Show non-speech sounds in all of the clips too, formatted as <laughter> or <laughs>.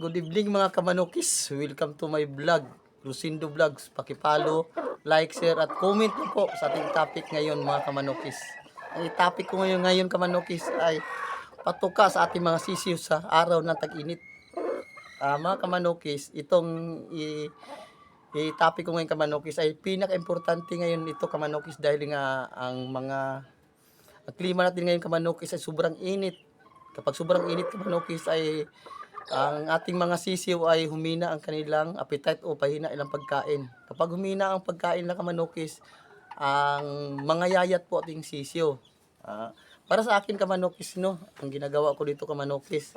Good evening mga kamanokis. Welcome to my vlog, Lucindo Vlogs. Pakipalo, like, share at comment po po sa ating topic ngayon mga kamanokis. Ang topic ko ngayon ngayon kamanokis ay patuka sa ating mga sisiw sa araw ng tag-init. Ah, mga kamanokis, itong i, i-topic ko ngayon kamanokis ay pinaka-importante ngayon ito kamanokis dahil nga ang mga ang klima natin ngayon kamanokis ay sobrang init. Kapag sobrang init kamanokis ay ang ating mga sisiw ay humina ang kanilang appetite o pahina ilang pagkain. Kapag humina ang pagkain ng kamanokis, ang mga yayat po ating sisiw. Ah, para sa akin kamanokis no, ang ginagawa ko dito kamanokis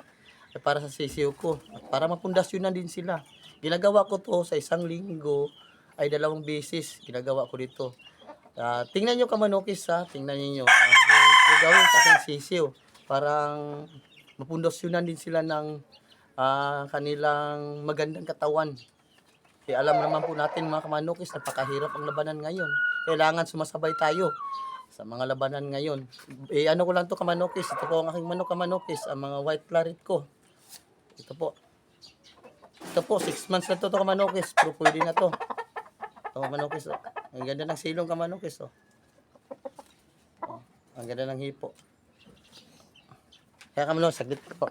ay para sa sisiw ko. At para mapundasyonan din sila. Ginagawa ko to sa isang linggo ay dalawang beses ginagawa ko dito. Ah, tingnan nyo kamanokis ha, tingnan niyo uh, yung gagawin sa aking sisiw. Parang mapundasyonan din sila ng ah, kanilang magandang katawan. Kaya alam naman po natin mga kamanokis, napakahirap ang labanan ngayon. Kailangan sumasabay tayo sa mga labanan ngayon. Eh ano ko lang to kamanokis, ito po ang aking manok kamanokis, ang mga white claret ko. Ito po. Ito po, 6 months na to to kamanokis, pero pwede na to. Ito kamanokis, oh. Ang ganda ng silong kamanokis, oh. oh. Ang ganda ng hipo. Kaya kamanokis, saglit po.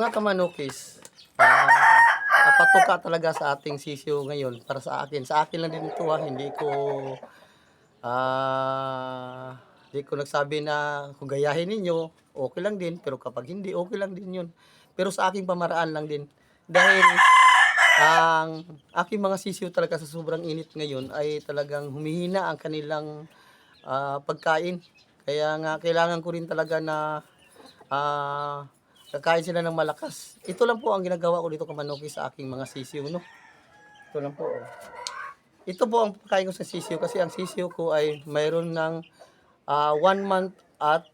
Mga kamanokis, ah, napatuka talaga sa ating sisiyo ngayon para sa akin. Sa akin lang din ito ha, hindi ko ah hindi ko nagsabi na kung gayahin ninyo, okay lang din, pero kapag hindi, okay lang din yun. Pero sa aking pamaraan lang din. Dahil ang aking mga sisiyo talaga sa sobrang init ngayon ay talagang humihina ang kanilang ah, pagkain. Kaya nga kailangan ko rin talaga na ah kakain sila ng malakas. Ito lang po ang ginagawa ko dito kamanoki sa aking mga sisiyo, no? Ito lang po. oh. Ito po ang pagkain ko sa sisiyo kasi ang sisiyo ko ay mayroon ng ah, one month at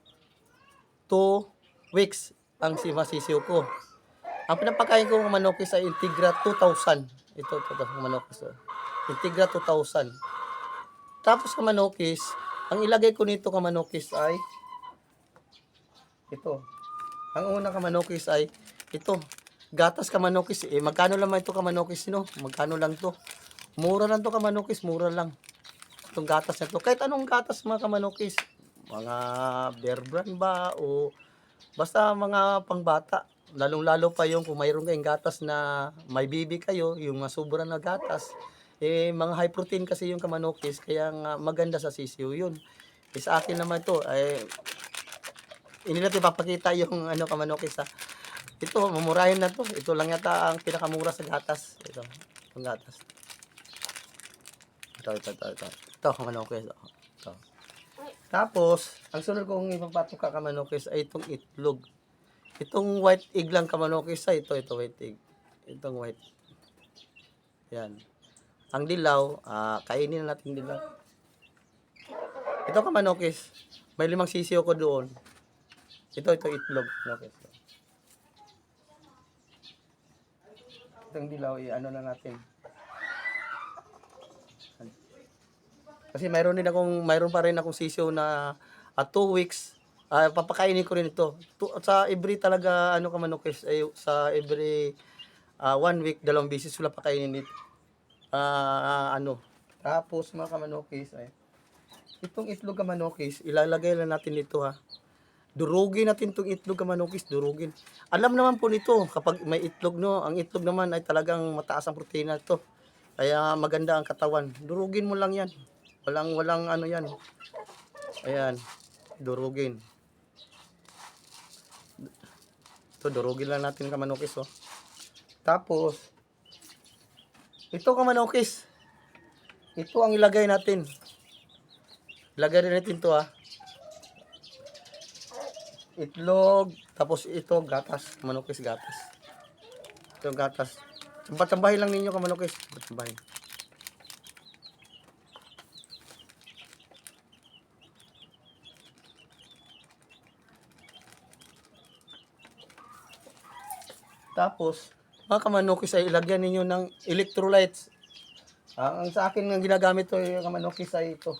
two weeks ang si sisiyo ko. Ang pinapakain ko ng manokis ay Integra 2000. Ito, ito, ito, ang manokis. Oh. Integra 2000. Tapos sa manokis, ang ilagay ko nito ka manokis ay ito. Ang una kamanokis ay ito. Gatas kamanokis. Eh, magkano lang ito kamanokis, no? Magkano lang to? Mura lang to kamanokis, mura lang. Itong gatas na to. Kahit anong gatas mga kamanokis. Mga bear brand ba o basta mga pangbata. Lalong-lalo pa yung kung mayroon kayong gatas na may bibi kayo, yung mga sobra na gatas. Eh, mga high protein kasi yung kamanokis, kaya nga maganda sa sisiyo yun. Eh, sa akin naman to, ay hindi natin papakita yung ano kamanokis ha. Ito, mamurahin na to. Ito lang yata ang pinakamura sa gatas. Ito, itong gatas. Ito, ito, ito, ito. Ito, kamanokis. oh. Ito. Tapos, ang sunod kong ipapatok ka kamanokis ay itong itlog. Itong white egg lang kamanokis ay ito, ito white egg. Itong white. Yan. Ang dilaw, ah, kainin na natin dilaw. Ito kamanokis. May limang sisiyo ko doon. Ito, ito itlog. Okay. ito. Itong dilaw, i-ano na natin. Kasi mayroon din akong, mayroon pa rin akong sisiyo na at two weeks, ah papakainin ko rin ito. Two, sa every talaga, ano ka manokis, ay, sa every ah, one week, dalawang beses wala pakainin ito. Ah, ano. Tapos mga kamanokis, ay, itong itlog kamanokis, ilalagay lang natin ito ha. Durugin natin itong itlog kamanokis, durugin. Alam naman po nito, kapag may itlog no, ang itlog naman ay talagang mataas ang protina ito. Kaya maganda ang katawan. Durugin mo lang yan. Walang, walang ano yan. Ayan, durugin. Ito, durugin lang natin kamanokis, oh. Tapos, ito kamanokis. Ito ang ilagay natin. Ilagay rin natin to ah. Itlog, tapos ito gatas, manokis gatas. Ito gatas. Sambat-sambahin lang ninyo kamanokis. Sambat-sambahin. Tapos, mga kamanokis ay ilagyan ninyo ng electrolytes. Ah, ang sa akin ang ginagamit to yung kamanokis ay ito.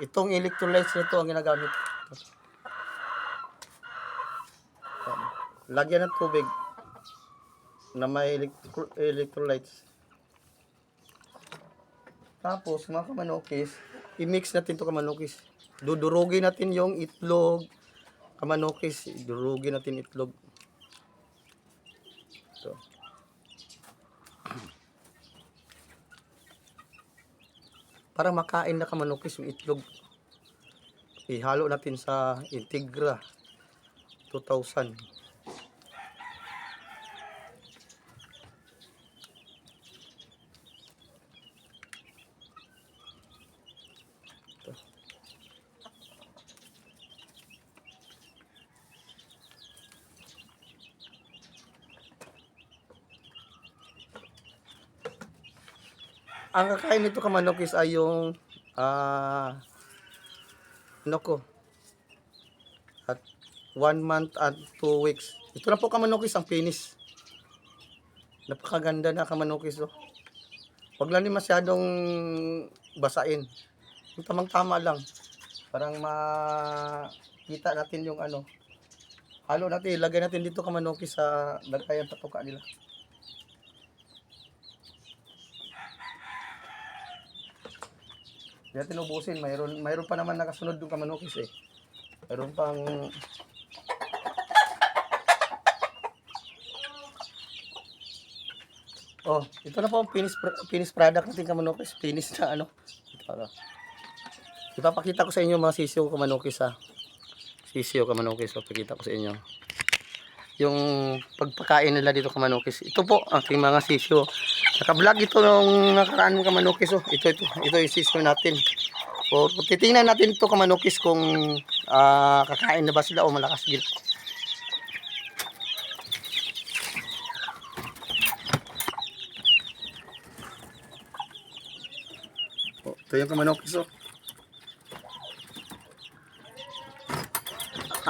Itong electrolytes nito ang ginagamit. Lagyan ng tubig na may electro- electrolytes. Tapos, mga kamanokis, i-mix natin to kamanokis. Dudurugin natin yung itlog, kamanokis, durugin natin itlog. Ito. <clears throat> Para makain na kamanokis yung itlog. Ihalo natin sa Integra 2000. Ang kakain nito kamanokis ay yung ah ano ko at one month at two weeks. Ito na po kamanokis ang finish. Napakaganda na kamanokis oh. Huwag lang din masyadong basain. Yung tamang tama lang. Parang makita natin yung ano. Halo natin, ilagay natin dito kamanokis sa lagayan patuka nila. Hindi natin ubusin. Mayroon, mayroon pa naman nakasunod yung kamanokis eh. Mayroon pang... Oh, ito na po ang finished, finished product natin kamanokis. Finished na ano. Ito, ano. Ipapakita ko sa inyo mga sisiyo kamanokis ha. Sisiyo kamanokis. So, pakita ko sa inyo. Yung pagpakain nila dito kamanokis. Ito po ang aking mga sisiyo. Naka-vlog ito nung nakaraan ng kamanokis. Oh. Ito, ito. Ito yung sisiyo natin. O, titingnan natin ito kamanokis kung ah, kakain na ba sila o malakas gil. Oh, ito yung kamanokis oh.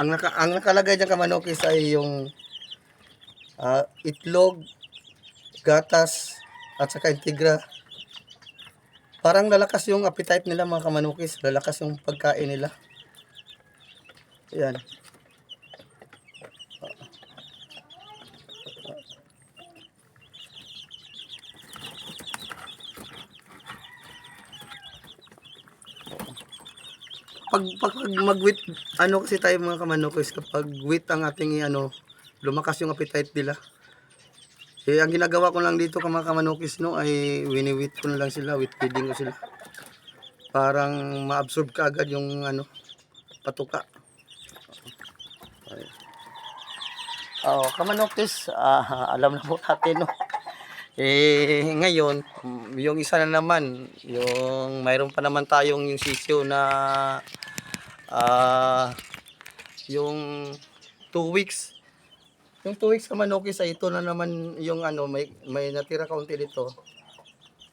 Ang, naka, ang nakalagay dyan kamanokis ay yung ah, itlog, gatas, at saka integra. Parang lalakas yung appetite nila mga kamanukis. Lalakas yung pagkain nila. Ayan. Pag, pag, pag mag-wheat, ano kasi tayo mga kamanukis, kapag wheat ang ating ano, lumakas yung appetite nila. Eh, ang ginagawa ko lang dito ka mga kamanukis no ay wini-wheat ko na lang sila, wheat feeding ko sila. Parang ma-absorb ka agad yung ano, patuka. Oh, kamanukis, ah, alam na po natin no. Eh, ngayon, yung isa na naman, yung mayroon pa naman tayong yung sisyo na ah yung 2 weeks yung 2 weeks naman okay sa ito na naman yung ano may may natira kaunti dito.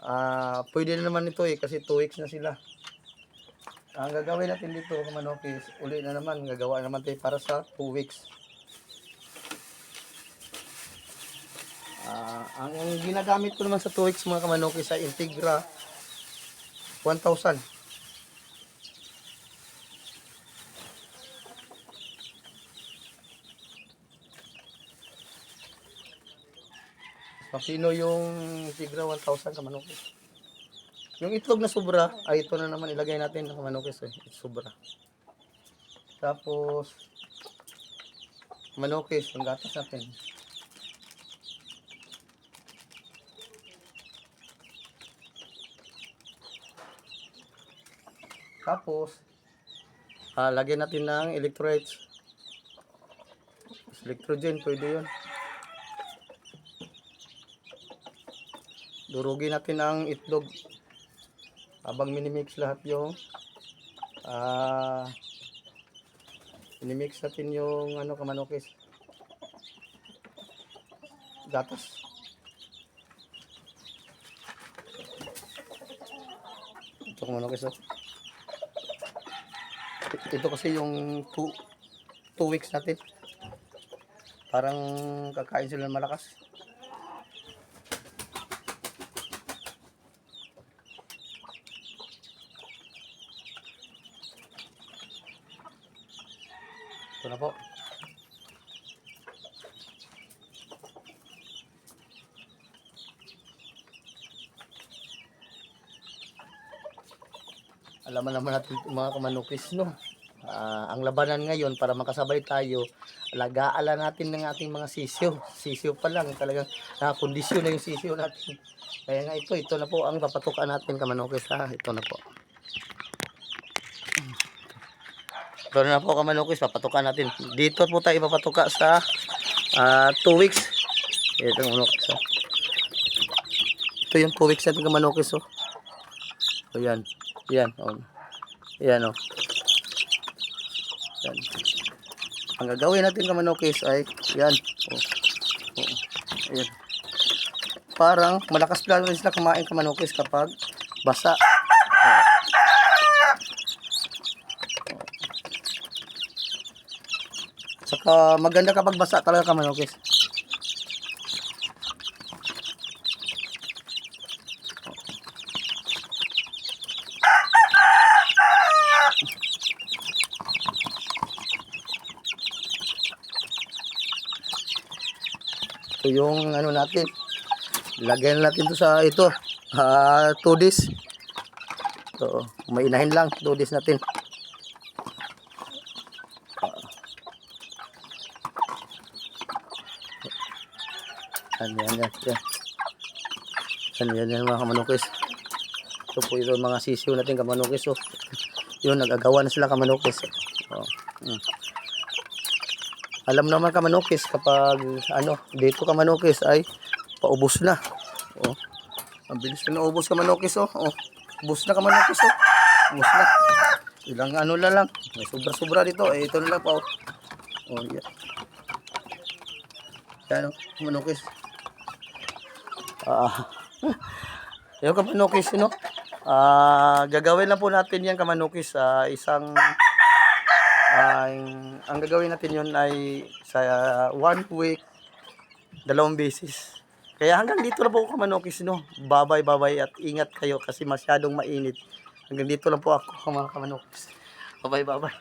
Ah, pwede na naman ito eh kasi 2 weeks na sila. Ang gagawin natin dito kamanokis, uli na naman gagawa naman tayo para sa 2 weeks. Ah, ang, ang ginagamit ko naman sa 2 weeks mga kamanokis sa Integra 1,000. Masino yung Tigra 1,000 kamanokis. Yung itlog na sobra, ay ito na naman ilagay natin ng kamanokis eh. It's sobra. Tapos, manokis, yung gatas natin. Tapos, ah, lagyan natin ng electrolytes. Electrogen, pwede yun. Durugin natin ang itlog. Habang minimix lahat yung ah minimix natin yung ano kamanokis. Gatas. Ito kamanokis oh. Ito kasi yung 2 2 weeks natin. Parang kakain sila malakas. Ito na po. Alaman naman natin mga kamanukis, no? Ah, ang labanan ngayon para makasabay tayo, alagaan natin ng ating mga sisyo. Sisyo pa lang, talagang nakakondisyon na yung sisyo natin. Kaya nga ito, ito na po ang papatukan natin kamanukis ha. Ito na po. Ito na po kamanukis, papatukan natin. Dito po tayo ipapatuka sa 2 weeks. Ito kamanukis ha. Ito yung 2 weeks natin kamanukis oh. O yan. Yan. Oh. Yan oh. Yan. Ang gagawin natin kamanokis ay yan. Oh. Oh. Ayan. Parang malakas lang sila kumain kamanokis kapag basa. Saka maganda kapag basa talaga kamanokis. Ito yung ano natin. Lagyan natin to sa ito. Ah, 2 days. So, mainahin lang 2 days natin. Yan, yan, yan. Yan, yan, yan, yan mga kamanukis. Ito po yung mga sisiw natin kamanukis. Oh. Yun, nag-agawa na sila kamanukis. Oh. Mm. Alam naman kamanukis kapag ano, dito kamanukis ay paubos na. Oh. Ang bilis na naubos kamanukis oh. oh. Ubos na kamanukis oh. Ubos na. Ilang ano na lang. May sobra-sobra dito. Eh, ito na lang pa oh. Oh, yeah. Yan oh, kamanukis. Ah. <laughs> yung kamanukis, no? Ah, gagawin lang po natin yan kamanukis sa isang ang ang gagawin natin yun ay sa one week, dalawang beses. Kaya hanggang dito na po ako kamanokis, no? Babay, babay at ingat kayo kasi masyadong mainit. Hanggang dito lang po ako mga kamanokis. Babay, babay.